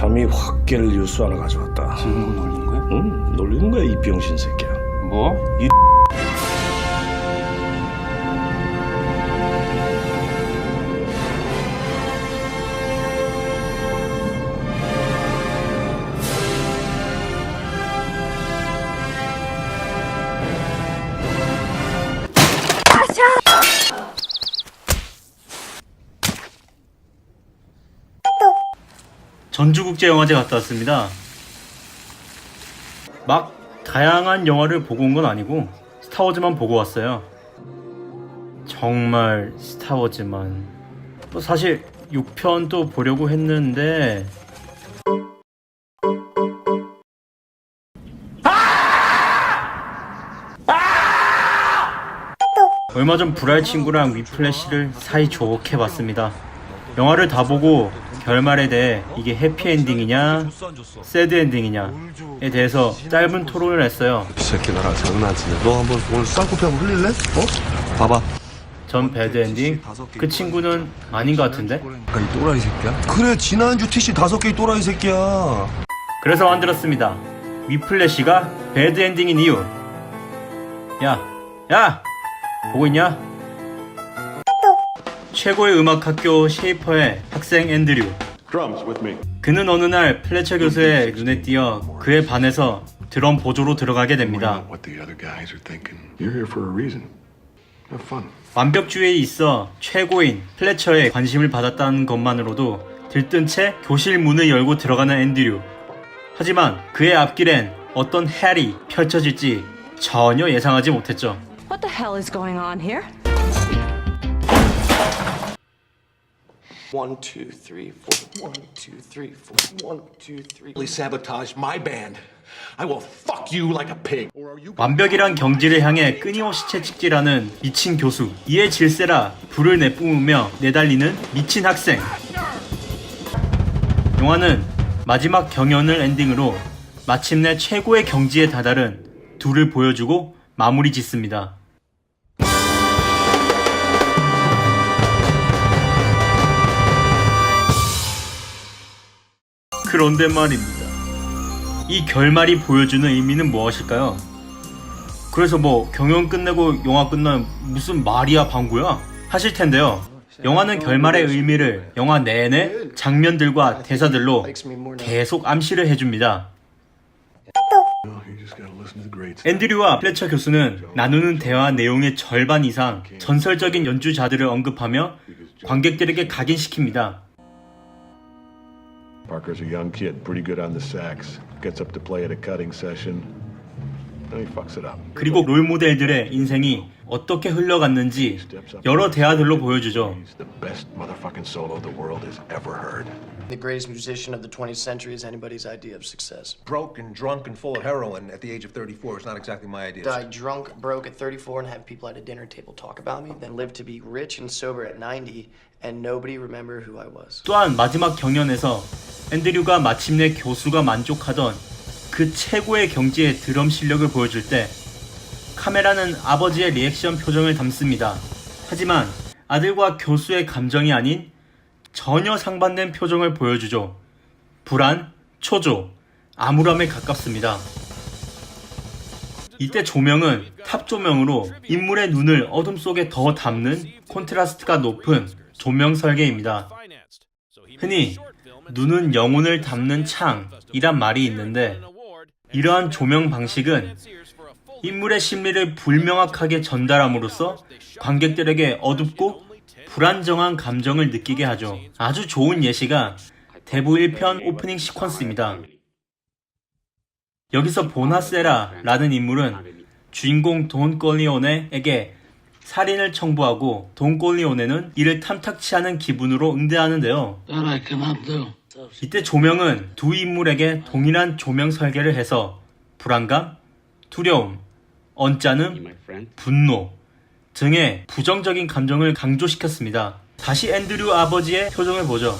잠이 확깰 뉴스 하나 가져왔다. 지금 뭐 놀리는 거야? 응? 놀리는 거야 이 병신 새끼야. 뭐? 이 전주국제영화제 갔다 왔습니다. 막 다양한 영화를 보고 온 건 아니고 스타워즈만 보고 왔어요. 정말 스타워즈만. 또 사실 6편도 보려고 했는데 얼마 전 불알 친구랑 위플래시를 사이 좋게 봤습니다. 영화를 다 보고 결말에 대해 이게 해피엔딩이냐 새드 엔딩이냐에 대해서 짧은 토론을 했어요. 이 새끼 나랑 장난치네. 너 한번 오늘 쌍코피 한번 흘릴래? 어? 봐봐. 전 배드 엔딩, 그 친구는 아닌 것 같은데? 그러니까 이 또라이 새끼야. 그래 지난주 TC 다섯 개의 또라이 새끼야. 그래서 만들었습니다. 위플래시가 배드 엔딩인 이유. 야, 야, 보고 있냐? 최고의 음악 학교 쉐이퍼의 학생 앤드류. 그는 어느 날 플래처 교수의 눈에 띄어 그에 반해서 드럼 보조로 들어가게 됩니다. 완벽주의에 있어 최고인 플래처에 관심을 받았다는 것만으로도 들뜬 채 교실 문을 열고 들어가는 앤드류. 하지만 그의 앞길엔 어떤 헬이 펼쳐질지 전혀 예상하지 못했죠. What the hell is going on here? One, two, three, four. One, two, three, four. One, two, three. really sabotage my band, I will fuck you like a pig. 완벽이란 경지를 향해 끊임없이 채찍질하는 미친 교수. 이에 질세라 불을 내뿜으며 내달리는 미친 학생. 영화는 마지막 경연을 엔딩으로 마침내 최고의 경지에 다다른 둘을 보여주고 마무리 짓습니다. 그런데 말입니다. 이 결말이 보여주는 의미는 무엇일까요? 그래서 뭐 경연 끝내고 영화 끝나면 무슨 말이야 방구야 하실 텐데요. 영화는 결말의 의미를 영화 내내 장면들과 대사들로 계속 암시를 해줍니다. 앤드류와 플래처 교수는 나누는 대화 내용의 절반 이상 전설적인 연주자들을 언급하며 관객들에게 각인시킵니다. Parker's a young kid, pretty good on the sax. Gets up to play at a cutting session. Then he fucks it up. 그리고 롤모델들의 인생이 어떻게 흘러갔는지 여러 대화들로 보여주죠. He's the best motherfucking solo the world has ever heard. The greatest musician of the 20th century is anybody's idea of success. Broke and drunk and full of heroin at the age of 34 is not exactly my idea. Die drunk, broke at 34, and have people at a dinner table talk about me, then live to be rich and sober at 90, and nobody remember who I was. 또한 마지막 경연에서 앤드류가 마침내 교수가 만족하던 그 최고의 경지의 드럼 실력을 보여줄 때 카메라는 아버지의 리액션 표정을 담습니다. 하지만 아들과 교수의 감정이 아닌 전혀 상반된 표정을 보여주죠. 불안, 초조, 암울함에 가깝습니다. 이때 조명은 탑 조명으로 인물의 눈을 어둠 속에 더 담는 콘트라스트가 높은 조명 설계입니다. 흔히 눈은 영혼을 담는 창이란 말이 있는데 이러한 조명 방식은 인물의 심리를 불명확하게 전달함으로써 관객들에게 어둡고 불안정한 감정을 느끼게 하죠. 아주 좋은 예시가 대부 1편 오프닝 시퀀스입니다. 여기서 보나세라라는 인물은 주인공 돈 꼴리오네에게 살인을 청부하고 돈 꼴리오네는 이를 탐탁치 않은 기분으로 응대하는데요. 이때 조명은 두 인물에게 동일한 조명 설계를 해서 불안감, 두려움, 언짢음, 분노 등의 부정적인 감정을 강조시켰습니다. 다시 앤드류 아버지의 표정을 보죠.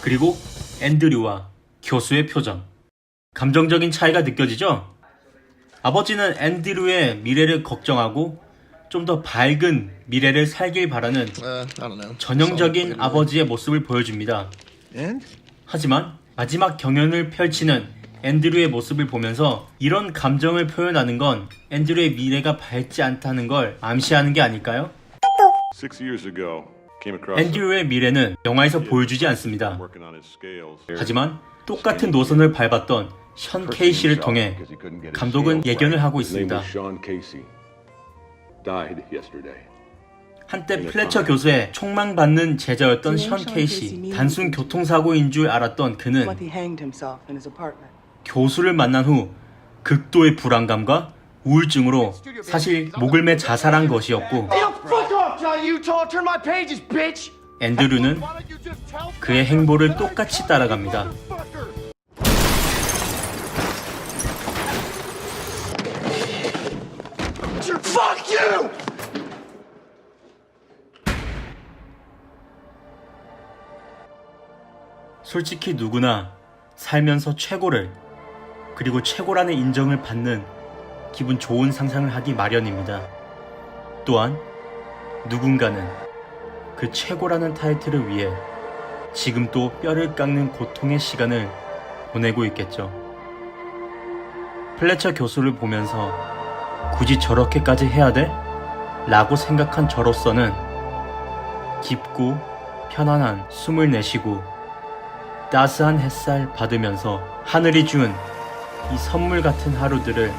그리고 앤드류와 교수의 표정. 감정적인 차이가 느껴지죠? 아버지는 앤드류의 미래를 걱정하고 좀 더 밝은 미래를 살길 바라는 know. 전형적인 아버지의 모습을 보여줍니다. And 하지만 마지막 경연을 펼치는 앤드류의 모습을 보면서 이런 감정을 표현하는 건 앤드류의 미래가 밝지 않다는 걸 암시하는 게 아닐까요? 앤드류의 미래는 영화에서 보여주지 않습니다. 하지만 똑같은 노선을 밟았던 션 케이시를 통해 감독은 예견을 하고 있습니다. Was Sean Casey. Died yesterday. 한때 플래처 교수의 총망받는 제자였던 션 케이시. 단순 교통사고인 줄 알았던 그는. 교수를 만난 후 극도의 불안감과 우울증으로 사실 목을 매 자살한 것이었고! 앤드류는 그의 행보를 똑같이 따라갑니다. 솔직히 누구나 살면서 최고를 그리고 최고라는 인정을 받는 기분 좋은 상상을 하기 마련입니다. 또한 누군가는 그 최고라는 타이틀을 위해 지금 또 뼈를 깎는 고통의 시간을 보내고 있겠죠. 플래처 교수를 보면서 굳이 저렇게까지 해야 돼? 라고 생각한 저로서는 깊고 편안한 숨을 내쉬고 따스한 햇살 받으면서 하늘이 준 이 선물 같은 하루들을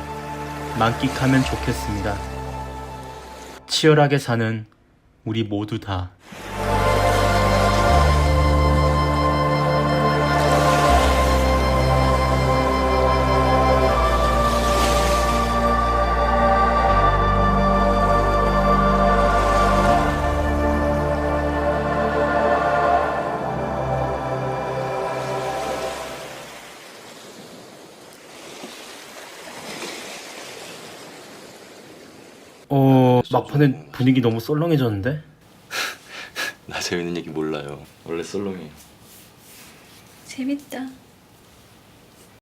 만끽하면 좋겠습니다. 치열하게 사는 우리 모두 다. 어, 막판에 분위기 너무 썰렁해졌는데? 나 재밌는 얘기 몰라요. 원래 썰렁해요. 재밌다.